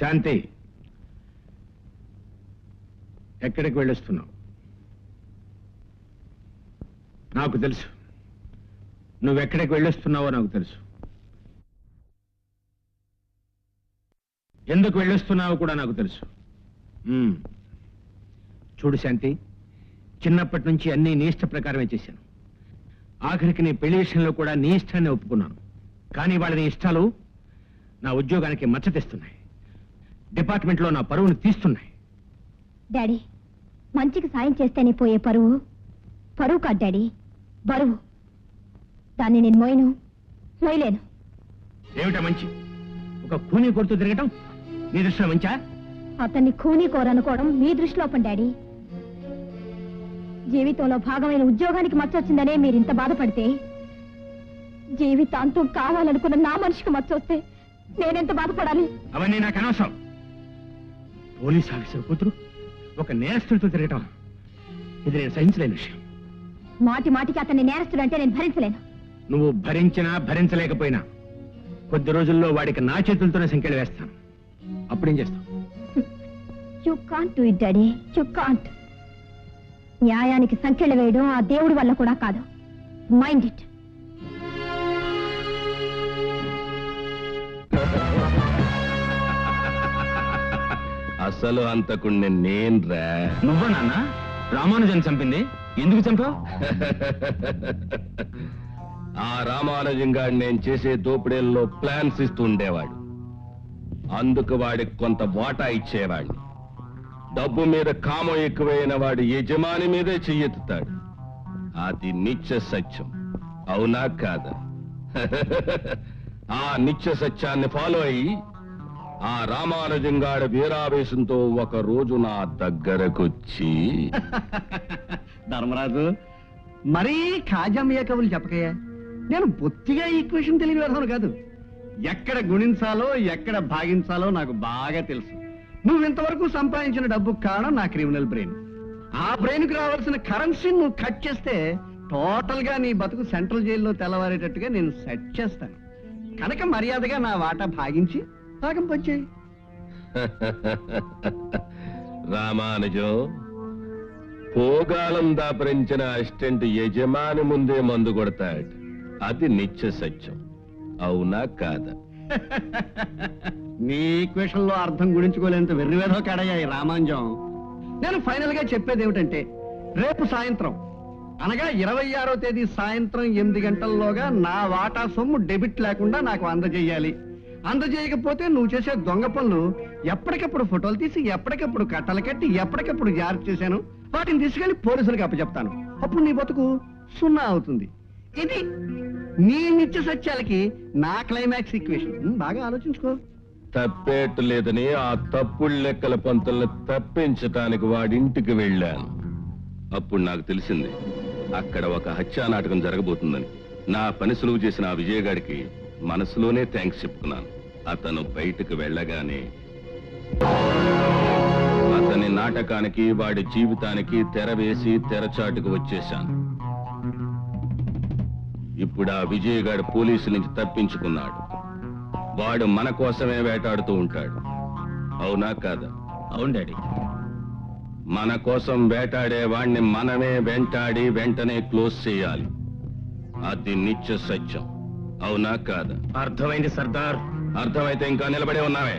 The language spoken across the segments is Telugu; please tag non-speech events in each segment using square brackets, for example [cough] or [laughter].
శాంతి. ఎక్కడికి వెళ్ళొస్తున్నావు? నాకు తెలుసు. నువ్వెక్కడికి వెళ్ళొస్తున్నావో నాకు తెలుసు. ఎందుకు వెళ్ళొస్తున్నావో కూడా నాకు తెలుసు. చూడు శాంతి చిన్నప్పటి నుంచి అన్ని నీ ఇష్ట ప్రకారమే చేశాను. ఆఖరికి నీ పెళ్ళి విషయంలో కూడా నీ ఇష్టాన్ని ఒప్పుకున్నాను. కానీ వాళ్ళ నీ ఇష్టాలు నా ఉద్యోగానికి మచ్చ తెస్తున్నాయి. డిపార్ట్మెంట్లో నా పరువును తీస్తున్నాయి. డాడీ మంచికి సాయం చేస్తేనే పోయే పరువు. పరువు కాదు డాడీ బరువు. దాన్ని నేను మోయను మోయలేను. ఏమిటా మంచి? ఒక కూని కొడుతూ తిరగటం నీ దృష్టిలో మంచా? అతన్ని ఖూనీ కోరనుకోవడం మీ దృష్టిలోపం డాడీ. జీవితంలో భాగమైన ఉద్యోగానికి మచ్చొచ్చిందనే మీరు ఇంత బాధపడితే జీవితాంతం కావాలనుకున్న నా మనిషికి మచ్చొస్తే నేనెంత బాధపడాలి? అవన్నీ నాకు అనవసరం. పోలీస్ ఆఫీసర్ కూతురు ఒక నేరస్తుడితో తిరగటం. ఇది నేను సహించలేని విషయం. మాటి మాటికి అతన్ని నేరస్తుడు అంటే నేను భరించలేను. నువ్వు భరించినా భరించలేకపోయినా కొద్ది రోజుల్లో వాడికి నా చేతులతోనే సంఖ్యలు వేస్తాను. అప్పుడేం చేస్తావు? You can't do it daddy you can't న్యాయానికి సంఖ్యలు వేయడం ఆ దేవుడి వల్ల కూడా కాదు. మైండ్ ఇట్ అసలు అంతకుండా నేన్రా? నువ్వా నాన్న? రామానుజన్ చంపింది. ఎందుకు చంపావు? ఆ రామానుజం గారు నేను చేసే దోపిడీల్లో ప్లాన్స్ ఇస్తూ ఉండేవాడు. అందుకు వాడికి కొంత వాటా ఇచ్చేవాడిని. డబ్బు మీద కామం ఎక్కువైన వాడు యజమాని మీదే చెయ్యెత్తుతాడు. అది నిత్య సత్యం. అవునా కాదా? [laughs] ఆ నిత్య సత్యాన్ని ఫాలో అయ్యి ఆ రామానుజంగాడు వీరావేశంతో ఒక రోజు నా దగ్గరకొచ్చి. [laughs] ధర్మరాజు మరీ కాజమయ్య కవులు చెప్పకయ్యా. నేను బొత్తిగా ఈక్వేషన్ తెలియని విధానం కాదు. ఎక్కడ గుణించాలో ఎక్కడ భాగించాలో నాకు బాగా తెలుసు. నువ్వు ఇంతవరకు సంపాదించిన డబ్బు కారణం నా క్రిమినల్ బ్రెయిన్ ఆ బ్రెయిన్కు రావాల్సిన కరెన్సీని నువ్వు కట్ చేస్తే టోటల్గా నీ బతుకు సెంట్రల్ జైల్లో తెల్లవారేటట్టుగా నేను సెట్ చేస్తాను. కనుక మర్యాదగా నా వాటా భాగించి భాగం పంచేయి [laughs] రామానుజం పోగాలం దాపరించిన అసిస్టెంట్ యజమాని ముందే మందు కొడతాడు. అది నిత్య సత్యం. అవునా కాదా? [laughs] నీ ఈక్వేషన్లో అర్థం గురించుకోలేంత వెర్రివేధో కాడయ్యా ఈ రామాంజం నేను ఫైనల్గా చెప్పేది ఏమిటంటే రేపు సాయంత్రం అనగా ఇరవై ఆరో తేదీ సాయంత్రం ఎనిమిది గంటల్లోగా నా వాటా సొమ్ము డెబిట్ లేకుండా నాకు అందజేయాలి. అందజేయకపోతే నువ్వు చేసే దొంగ పనులు ఎప్పటికప్పుడు ఫోటోలు తీసి ఎప్పటికప్పుడు కట్టలు కట్టి ఎప్పటికప్పుడు జారీ చేశాను. వాటిని తీసుకెళ్ళి పోలీసులకు అప్పచెప్తాను. అప్పుడు నీ బతుకు సున్నా అవుతుంది. ఇది నీ నిత్య సత్యాలకి నా క్లైమాక్స్ ఈక్వేషన్ బాగా ఆలోచించుకో. తప్పేట్టు లేదని ఆ తప్పుడు లెక్కల పంతుల్ని తప్పించటానికి వాడింటికి వెళ్ళాను. అప్పుడు నాకు తెలిసింది అక్కడ ఒక హత్యా నాటకం జరగబోతుందని. నా పని సులువు చేసిన ఆ విజయగాడికి మనసులోనే థ్యాంక్స్ చెప్పుకున్నాను. అతను బయటకు వెళ్ళగానే అతని నాటకానికి వాడి జీవితానికి తెర వేసి తెరచాటుకు వచ్చేశాను. ఇప్పుడు ఆ విజయగాడు పోలీసుల నుంచి తప్పించుకున్నాడు. వాడు మన కోసమే వేటాడుతూ ఉంటాడు. అవునా కాదా? అవును డాడీ. మన కోసం వేటాడే వాణ్ణి మనమే వెంటాడి వెంటనే క్లోజ్ చేయాలి. అది నిత్య సత్యం. అవునా కాదా? అర్థమైంది సర్దార్. అర్థమైతే ఇంకా నిలబడే ఉన్నావే.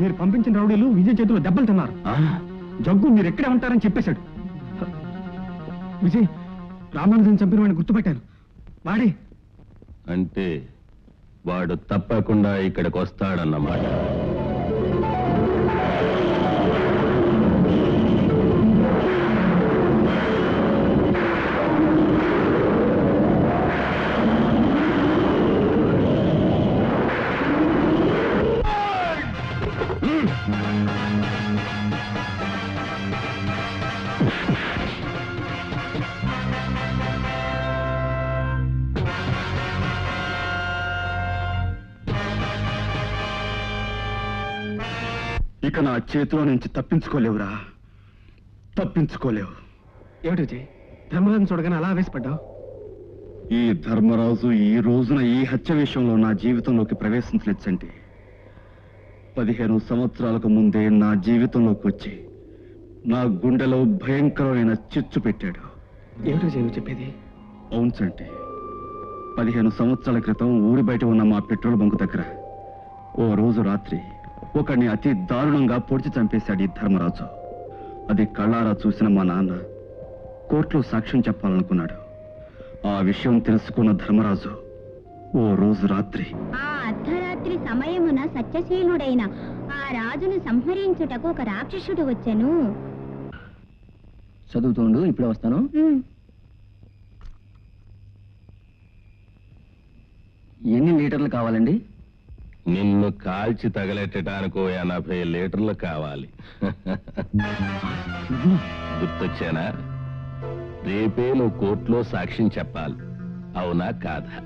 మీరు పంపించిన రౌడీలు విజయ్ చేతిలో దెబ్బలు తిన్నారు. జగ్గు మీరు ఎక్కడే ఉంటారని చెప్పేశాడు. విజయ్ రామానుజన్ చంపిన వాడిని గుర్తుపెట్టాను. వాడే. అంటే వాడు తప్పకుండా ఇక్కడికి వస్తాడన్నమాట. నా చేతిలో నుంచి తప్పించుకోలేవురా. తప్పించుకోలేవు. ఏమిటి విజయ్? ధర్మరాజన్ చూడగానే అలా ఆవేశపడ్డావు? ఈ ధర్మరాజు ఈ రోజున ఈ హత్య విషయంలో నా జీవితంలోకి ప్రవేశించలేచండి పదిహేను సంవత్సరాలకు ముందే నా జీవితంలోకి వచ్చి నా గుండెలో భయంకరమైన చిచ్చు పెట్టాడు. ఏమిటి చెప్పేది? అవును చంటి. పదిహేను సంవత్సరాల క్రితం ఊరి బయట ఉన్న మా పెట్రోల్ బంకు దగ్గర ఓ రోజు రాత్రి ఒకడిని అతి దారుణంగా పొడిచి చంపేశాడు ఈ ధర్మరాజు. అది కళ్ళారా చూసిన మా నాన్న కోర్టులో సాక్ష్యం చెప్పాలనుకున్నాడు. ఆ విషయం తెలుసుకున్న ధర్మరాజు ఓ రోజు రాత్రి. ఆ అర్ధరాత్రి సమయమున సత్యశీలుడైన ఆ రాజును సంహరించుటకు ఒక రాక్షసుడు వచ్చెను. చదువుతుండు ఇప్పుడే వస్తాను. ఎన్ని లీటర్లు కావాలండి? నిన్ను కాల్చి తగలెట్టడానికో ఎనభై లీటర్లు కావాలి. గుర్తొచ్చానా? రేపే నువ్వు కోర్టులో సాక్ష్యం చెప్పాలి. అవునా కాదా?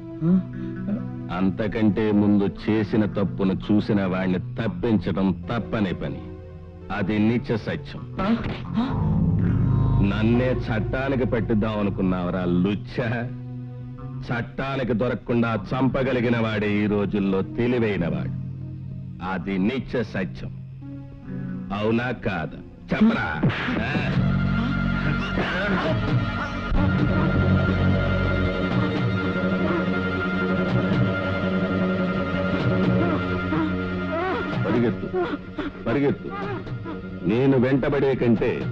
అంతకంటే ముందు చేసిన తప్పును చూసిన వాడిని తప్పించడం తప్పని పని. అది నిత్య సత్యం. నన్నే చట్టానికి పట్టిద్దాం అనుకున్నావరా లుచ్చ? చట్టానికి దొరకకుండా చంపగలిగిన వాడే ఈ రోజుల్లో తెలివైనవాడు. అది నిత్య సత్యం. అవునా కాదా? చెప్పరా? పరిగెత్తు పరిగెత్తు. నేను వెంటబడే కంటే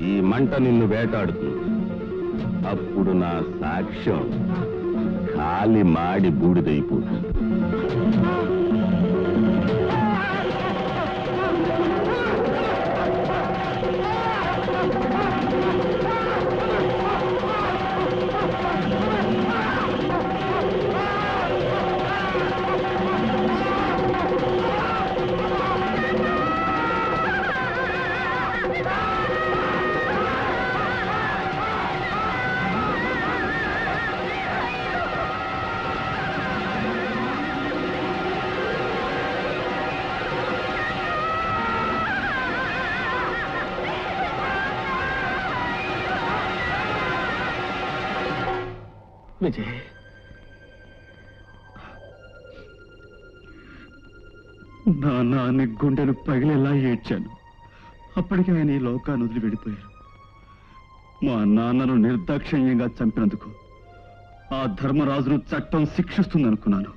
ఈ మంట నిన్ను వేటాడుతుంది. అప్పుడు నా సాక్ష్యం కాలి మాడి బూడిదైపోతుంది. విజయ్. నా నాన్న గుండెను పగిలేలా ఏడ్చాను. అప్పటికే ఆయన ఈ లోకాన్ని వదిలి వెళ్ళిపోయారు. మా నాన్నను నిర్దాక్షిణ్యంగా చంపినందుకు ఆ ధర్మరాజును చట్టం శిక్షిస్తుందనుకున్నాను.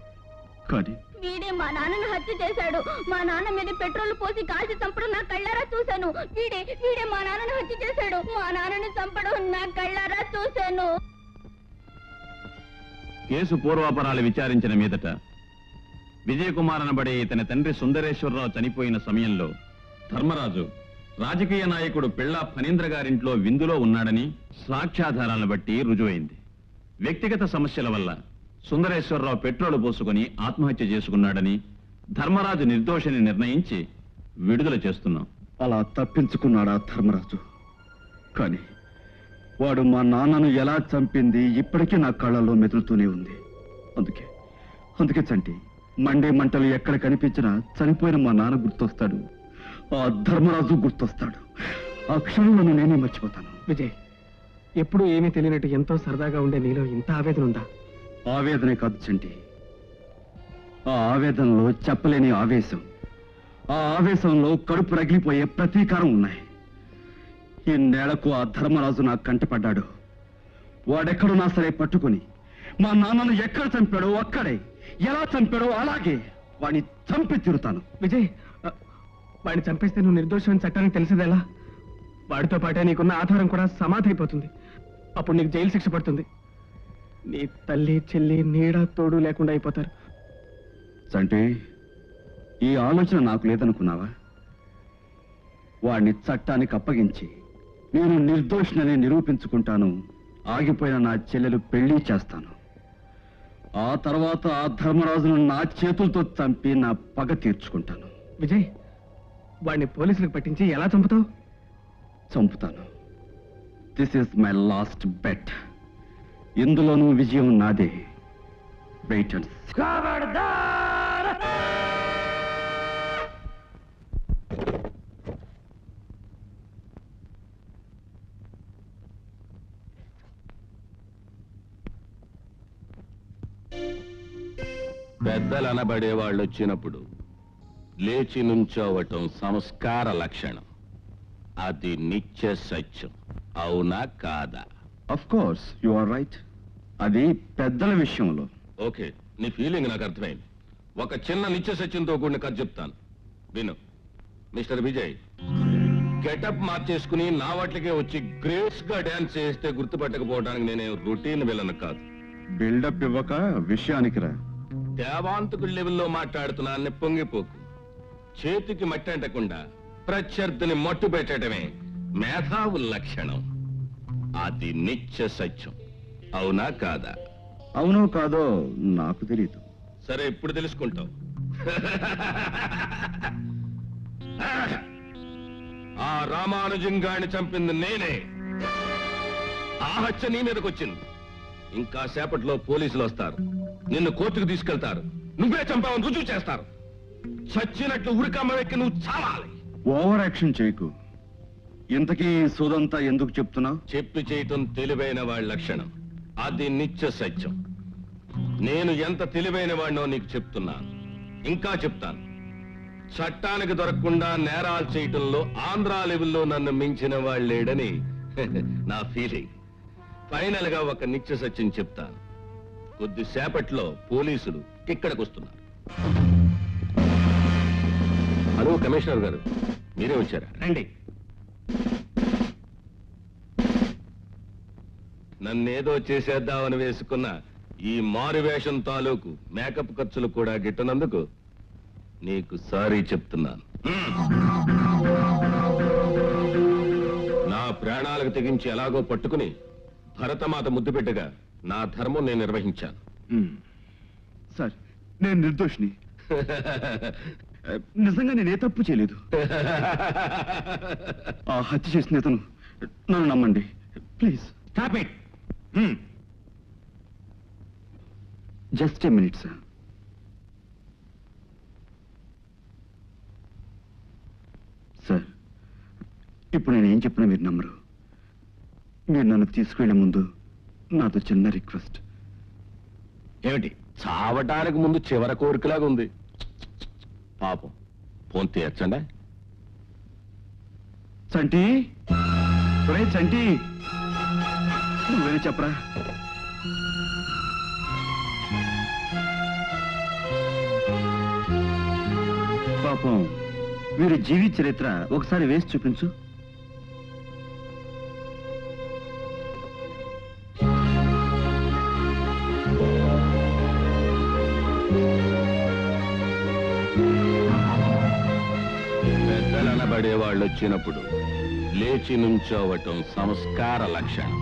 కానీ వీడే మా నాన్నను హత్య చేశాడు. మా నాన్న మీద పెట్రోల్ పోసి కాల్చి చంపడం నా కళ్ళారా చూశాను. వీడే వీడే మా నాన్నను హత్య చేశాడు. మా నాన్నను చంపడం నా కళ్ళారా చూశాను. కేసు పూర్వాపరాలు విచారించిన మీదట విజయకుమార్ అనబడే ఇతని తండ్రి సుందరేశ్వరరావు చనిపోయిన సమయంలో ధర్మరాజు రాజకీయ నాయకుడు పిళ్ళ ఫణీంద్ర గారింట్లో విందులో ఉన్నాడని సాక్ష్యాధారాలను బట్టి రుజువైంది. వ్యక్తిగత సమస్యల వల్ల సుందరేశ్వరరావు పెట్రోలు పోసుకుని ఆత్మహత్య చేసుకున్నాడని ధర్మరాజు నిర్దోషిని నిర్ణయించి విడుదల చేస్తున్నాం. అలా తప్పించుకున్నాడా ధర్మరాజు? కానీ వాడు మా నాన్నను ఎలా చంపింది ఇప్పటికీ నా కళ్ళల్లో మెదులుతూనే ఉంది. అందుకే అందుకే చంటి మండే మంటలు ఎక్కడ కనిపించినా చనిపోయిన మా నాన్న గుర్తొస్తాడు. ఆ ధర్మరాజు గుర్తొస్తాడు. ఆ క్షణంలో నేనే మర్చిపోతాను. విజయ్ ఎప్పుడు ఏమీ తెలియనట్టు ఎంతో సరదాగా ఉండే నీలో ఇంత ఆవేదన ఉందా? ఆవేదనే కాదు చంటి. ఆ ఆవేదనలో చెప్పలేని ఆవేశం. ఆ ఆవేశంలో కడుపు రగిలిపోయే ప్రతీకారం ఉన్నాయి. ఈ నేలకు ఆ ధర్మరాజు నాకు కంటపడ్డాడు. వాడెక్కడున్నా సరే పట్టుకుని మా నాన్నను ఎక్కడ చంపాడో అక్కడే ఎలా చంపాడో అలాగే వాడిని చంపి తిరుతాను విజయ్ వాడిని చంపేస్తే నువ్వు నిర్దోషం చట్టానికి తెలిసేదెలా వాడితో పాటే నీకున్న ఆధారం కూడా సమాధి అయిపోతుంది అప్పుడు నీకు జైలు శిక్ష పడుతుంది. నీ తల్లి చెల్లి నీడ తోడు లేకుండా అయిపోతారు. అంటే ఈ ఆలోచన నాకు లేదనుకున్నావా? వాడిని చట్టానికి అప్పగించి నేను నిర్దోషినని నిరూపించుకుంటాను. ఆగిపోయిన నా చెల్లెలు పెళ్ళి చేస్తాను. ఆ తర్వాత ఆ ధర్మరాజును నా చేతులతో చంపి నా పగ తీర్చుకుంటాను. విజయ్ వాడిని పోలీసులకు పట్టించి ఎలా చంపుతావు? చంపుతాను. This is my last bet ఇందులోనూ విజయం నాదే. వెయిట్ అండ్ పెద్దలు అనబడే వాళ్ళు వచ్చినప్పుడు లేచి నుంచోవటం సంస్కార లక్షణం. అది నిత్య సత్యం. అవునా కాదా? Of course you are right అది పెద్దల విషయంలో. ఓకే నీ ఫీలింగ్ నాకు అర్థమైంది. ఒక చిన్న నిత్య సత్యంతో కూడిన కథ చెప్తాను. విను. మిస్టర్ విజయ్ గెటప్ మార్చేసుకుని నా వాటికే వచ్చి గ్రేస్గా డాన్స్ చేస్తే గుర్తుపట్టకపోవడానికి నేనే రొటీన్ విలను కాదు. బిల్డప్ ఇవ్వక విషయానికి రా దేవాంతకుడి లెవెల్లో మాట్లాడుతున్నాన్ని పొంగిపోకు. చేతికి మట్టి అంటకుండా ప్రత్యర్థిని మట్టు పెట్టడమే మేధావు లక్షణం. అది నిత్య సత్యం. అవునా కాదా? అవునో కాదో నాకు తెలియదు సరే ఇప్పుడు తెలుసుకుంటావు ఆ రామానుజంగాని చంపింది నేనే. ఆ హత్య నీ మీదకి వచ్చింది ఇంకా సేపట్లో పోలీసులు వస్తారు. నిన్ను కోర్టుకు తీసుకెళ్తారు. నువ్వే చంపావని రుజువు చేస్తారు. చచ్చినట్లు ఉరికమ్మ వెక్కి నువ్వు చావాలి. ఓవర్ యాక్షన్ చేయకు. ఇంతకీ సోదంతా ఎందుకు చెప్తున్నావు? చెప్పి చేయటం తెలివైన వాళ్ళ లక్షణం. అది నిత్య సత్యం. నేను ఎంత తెలివైన వాడినో నీకు చెప్తున్నాను. ఇంకా చెప్తాను. చట్టానికి దొరకకుండా నేరాలు చేయటంలో ఆంధ్రా లెవెల్లో నన్ను మించిన వాళ్ళు లేడని [laughs] నా ఫీలింగ్ ఫైనల్గా ఒక నిత్య సత్యం చెప్తాను కొద్దిసేపట్లో పోలీసులు ఇక్కడికి వస్తున్నారు హలో కమిషనర్ గారు. మీరే వచ్చారా? రండి. నన్నేదో చేసేద్దామని వేసుకున్న ఈ మారువేషం తాలూకు మేకప్ ఖర్చులు కూడా గిట్టనందుకు నీకు సారీ చెప్తున్నాను. నా ప్రాణాలకు తెగించి ఎలాగో పట్టుకుని భరతమాత ముద్దు పెట్టగా నా ధర్మం నేను నిర్వహించాను. సార్ నేను నిర్దోషిని. [laughs] నిజంగా నేను ఏ తప్పు చేయలేదు? ఆ హత్య చేసిన ఇతను నన్ను నమ్మండి. Please. Stop it just a minute sir. Sir ఇప్పుడు నేను ఏం చెప్పినా మీరు నమ్మరు. మీరు నన్ను తీసుకువెళ్ళే ముందు నాతో చిన్న రిక్వెస్ట్. ఏమిటి? చావటానికి ముందు చివర కోరికలాగా ఉంది. పాపం. ఫోన్ తీయచ్చండి? చంటి? ఒరే చంటి! నువ్వే చెప్పరా? పాపం వీరి జీవిత చరిత్ర ఒకసారి వేసి చూపించు. వచ్చినప్పుడు లేచి నుంచోవటం సంస్కార లక్షణం.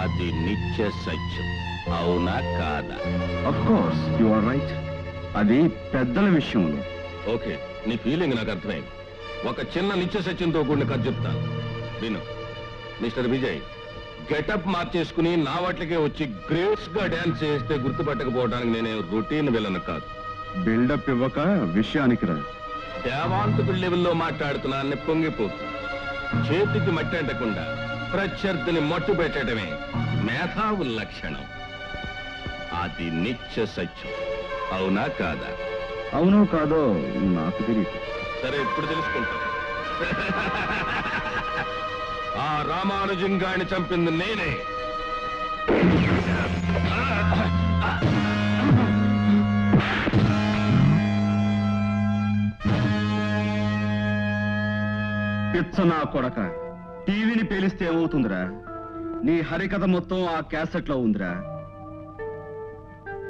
అది నిత్య సత్యం. అవునా కాదా? కోర్స్ యు ఆర్ రైట్ అది పెద్దల విషయంలో. ఓకే నీ ఫీలింగ్ నాకు అర్థమైంది. ఒక చిన్న నిత్య సత్యంతో కూడిన కథ చెప్తాను విను. మిస్టర్ విజయ్ గెటప్ మార్చేసుకుని నా వాటికే వచ్చి గ్రేస్గా డాన్స్ చేస్తే గుర్తుపట్టకపోవడానికి నేనే రొటీన్ విలను కాదు. బిల్డప్ ఇవ్వక విషయానికి రా. దేవాంతకుడి లెవెల్లో మాట్లాడుతున్నాన్ని పొంగిపోకు చేతికి మట్టి అంటకుండా ప్రత్యర్థిని మట్టు పెట్టడమే మేధావు లక్షణం. అది నిత్య సత్యం. అవునా కాదా? అవునో కాదో నాకు తెలియదు. సరే ఇప్పుడు తెలుసుకుంటాం. ఆ రామానుజంగాని చంపింది నేనే. పిచ్చ నా కొడక. టీవీని పేలిస్తే ఏమవుతుందిరా? నీ హరికథ మొత్తం ఆ క్యాసెట్లో ఉందిరా.